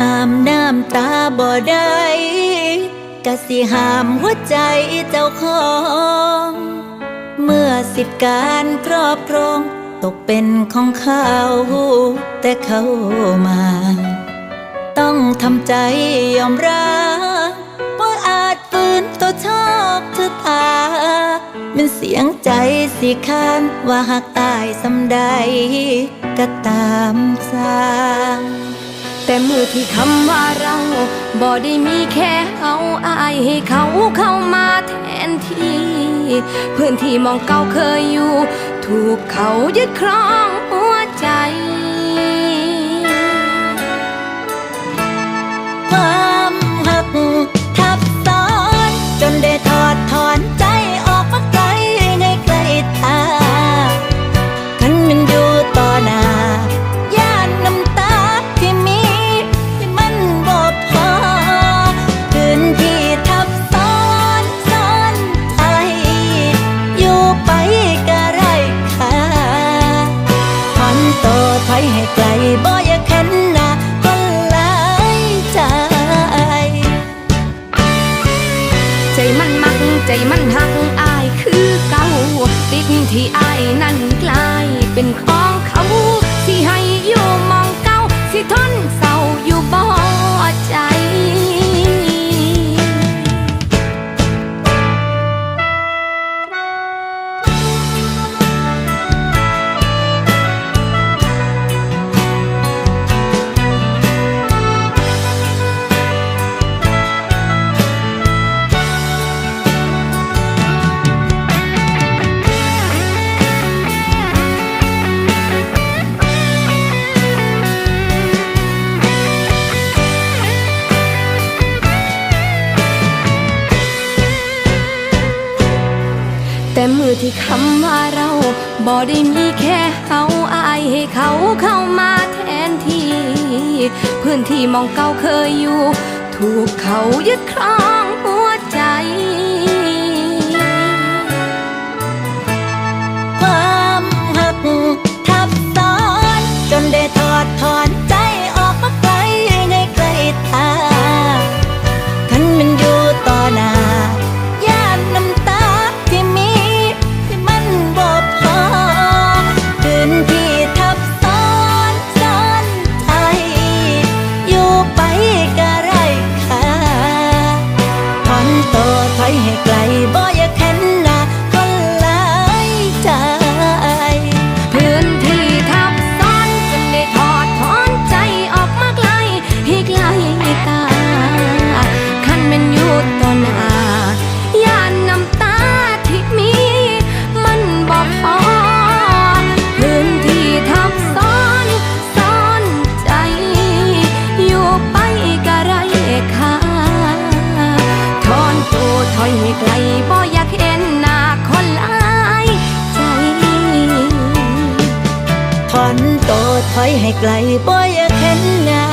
ห้ามน้ำตาบ่ได้กะสิห้ามหัวใจเจ้าของ เมื่อสิทธิการครอบครอง ตกเป็นของเขาแต่เขามา ต้องทำใจยอมรับว่าอาจฝืนตัวชอบเธอตาเป็นเสียงใจสิคานว่าหากอายสำใดก็ตามสร้าง แต่มือที่คำว่าเราบ่ได้มีแค่เอาอายให้เขาเข้ามาแทนที่ พื้นที่มองเก่าเคยอยู่ ถูกเขายึดครอง ให้ไกลบ่อยากเห็นหน้าคนหลายใจ ใจมันมักใจมันหักอายคือเก่าติดที่อายนั่นกลายเป็นของเขา ที่ให้อยู่มองเก่าสิทนเศร้าอยู่บ่ แต่มือที่คำว่าเราบ่ได้มีแค่เขาอายให้เขาเข้ามาแทนที่ พื้นที่มองเก่าเคยอยู่ ถูกเขายึดครอง ให้ไกลบ่ ไกลบ่อยากเห็นหน้าคนหลายใจถอนตัวถอยให้ไกลบ่อยากเห็นหน้า